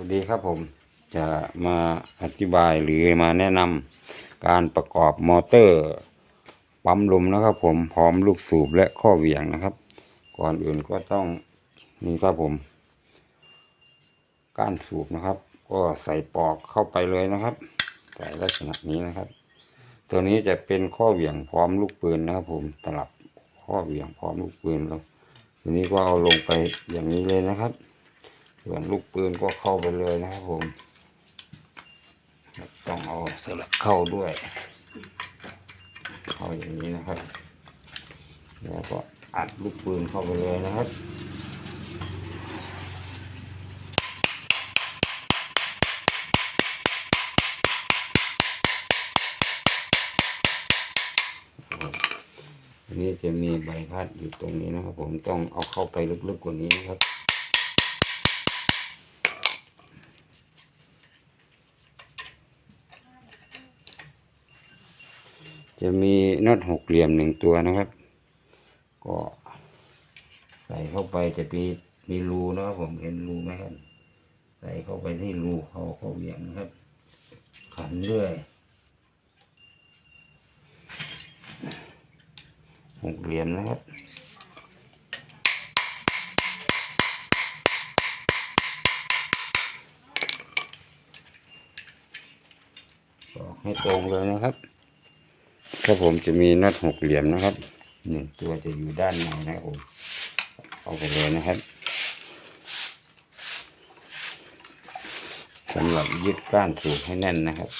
วัสดีครับผมจะมาอธิบายหรือมาแนะนำการประกอบมอเตอร์ปั๊มลมนะครับ ผมพร้อมลูกสูบและข้อเหวี่ยงนะครับ ก่อนอื่นก็ต้องนี่ครับผม ก้านสูบนะครับ ก็ใส่ปอกเข้าไปเลยนะครับ ใส่ลักษณะนี้นะครับ ตัวนี้จะเป็นข้อเหวี่ยงพร้อมลูกปืนนะครับ ผมตลับข้อเหวี่ยงพร้อมลูกปืนแล้วทีนี้ก็เอาลงไปอย่างนี้เลยนะครับ ส่วนลูกปืนก็เข้าไปเลยนะครับผม ต้องเอาสลักเข้าด้วย เข้าอย่างนี้นะครับ แล้วก็อัดลูกปืนเข้าไปเลยนะครับนนี้จะมีใบพัดอยู่ตรงนี้นะครับ ผมต้องเอาเข้าไปลึกๆกว่านี้นะครับ จะมีน็อตหกเหลี่ยมหนึ่งตัวนะครับ ก็ใส่เข้าไปจะมีมีรูนะครับผมเห็นรูไหมครับ ใส่เข้าไปที่รูเขาเข้าเหวี่ยงนะครับ ขันเรื่อยหกเหลี่ยมนะครับก็ให้ตรงเลยนะครับ ครับผมจะมีน็อตหกเหลี่ยมนะครับหนึ่งตัวจะอยู่ด้านในนะครับผมเอาไปเลยนะครับสำหรับยึดก้านสูบให้แน่นนะครับ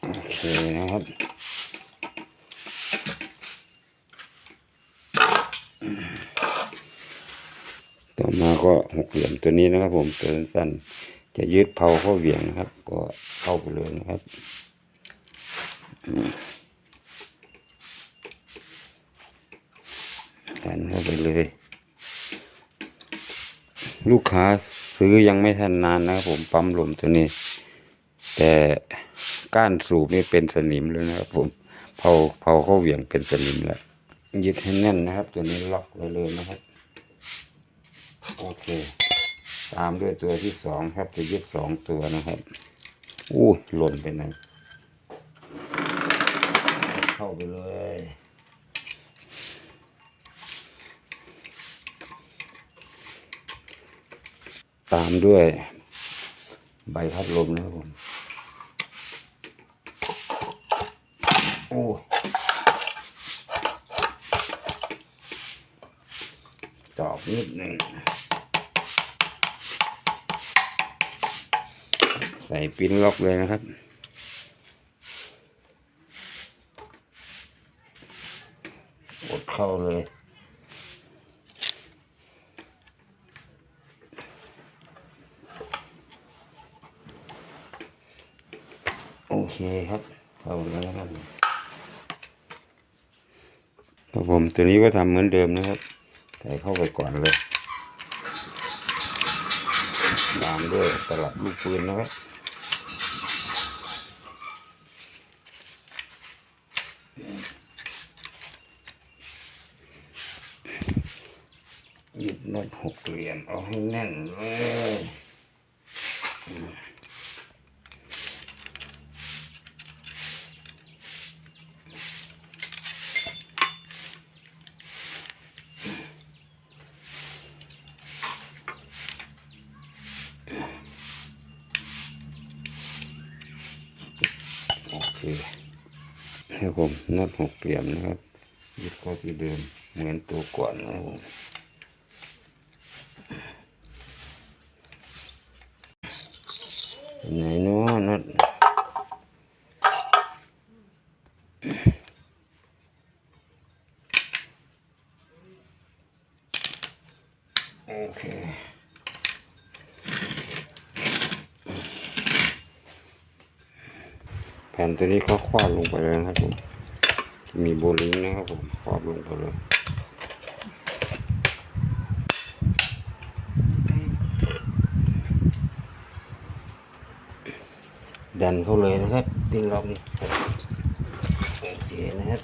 โอเคนะครับต่อมาก็หกเหลี่ยมตัวนี้นะครับผมตัวสั้น จะยืดเผาเข้าเหวี่ยงนะครับ ก็เข้าไปเลยนะครับดันเข้าไปเลย ลูกค้าซื้อยังไม่ทันนานนะครับผมปั๊มลมตัวนี้ แต่ก้านสูบนี่เป็นสนิมเลยนะครับผมเผาเผาเข้าเหวี่ยงเป็นสนิมแล้วยึดให้แน่นนะครับ ตัวนี้ล็อกไว้เลยนะครับ โอเค ตามด้วยตัวที่สองครับจะยึดสองตัวนะครับอู้หล่นไปไหนเข้าไปเลยตามด้วยใบพัดลมนะครับผมโอ้จอบนิดหนึ่ง ส่ปิ้นล็อกเลยนะครับ กดเข้าเลยโอเคครับเข้าแล้วนะครับครับผมตัวนี้ก็ทำเหมือนเดิมนะครับ ใส่เข้าไปก่อนเลยตามด้วยสลับลูกปืนนะครับ น็อตหกเหลี่ยมเอาให้แน่นเลยโอเคให้ผมน็อตหกเหลี่ยมนะครับยึดเข้าที่เดิมเหมือนตัวก่อนนะครับผม ไหนเนาะนัดโอเคแผ่นตัวนี้เขาครอบลงไปเลยนะครับผม มีโบลิงนะครับผมครอบลงไปเลย ดันเข้าเลยนะครับปิ้งล็อกนี่โอเคนะครับ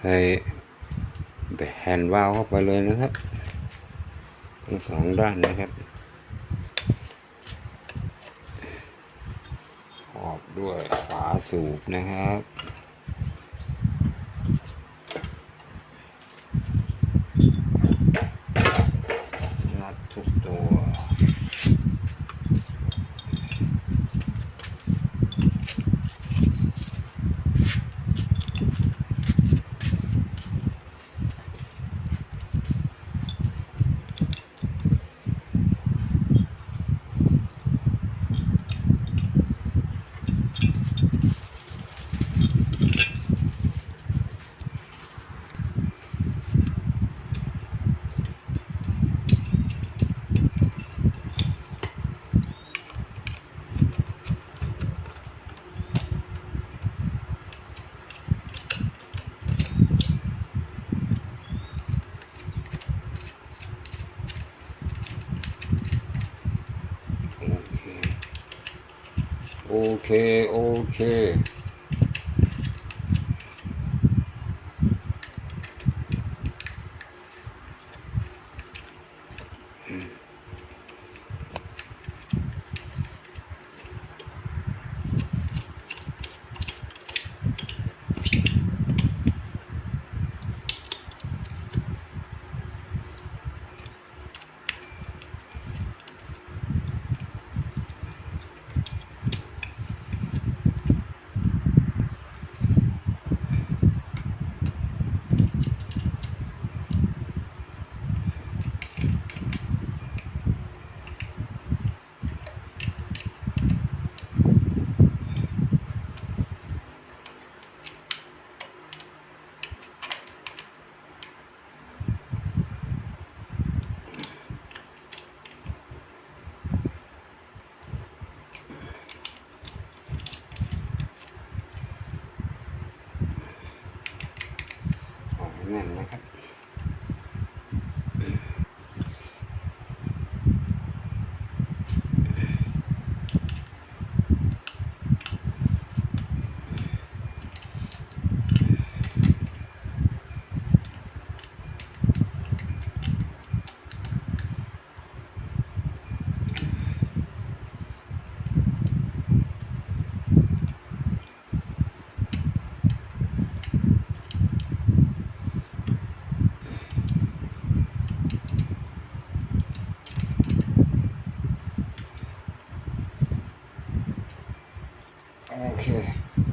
ใส่แฮนด์วาล์วเข้าไปเลยนะครับทั้งสองด้านนะครับขอบด้วยฝาสูบนะครับ นัดทุกตัว โอ โ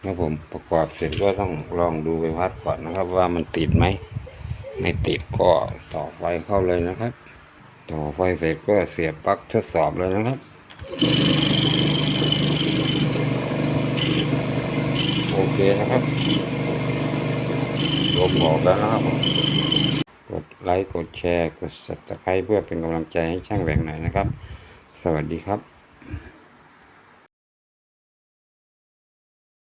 คครับผมประกอบเสร็จก็ต้องลองดูไปพัดก่อนนะครับ ว่ามันติดไหมไม่ติดก็ต่อไฟเข้าเลยนะครับ ต่อไฟเสร็จก็เสียบปลั๊กทดสอบเลยนะครับโอเคนะครับลมออกแล้วนะครับกดไลค์กดแชร์กด subscribe เพื่อเป็นกำลังใจให้ช่างแหวงหน่อยนะครับ สวัสดีครับ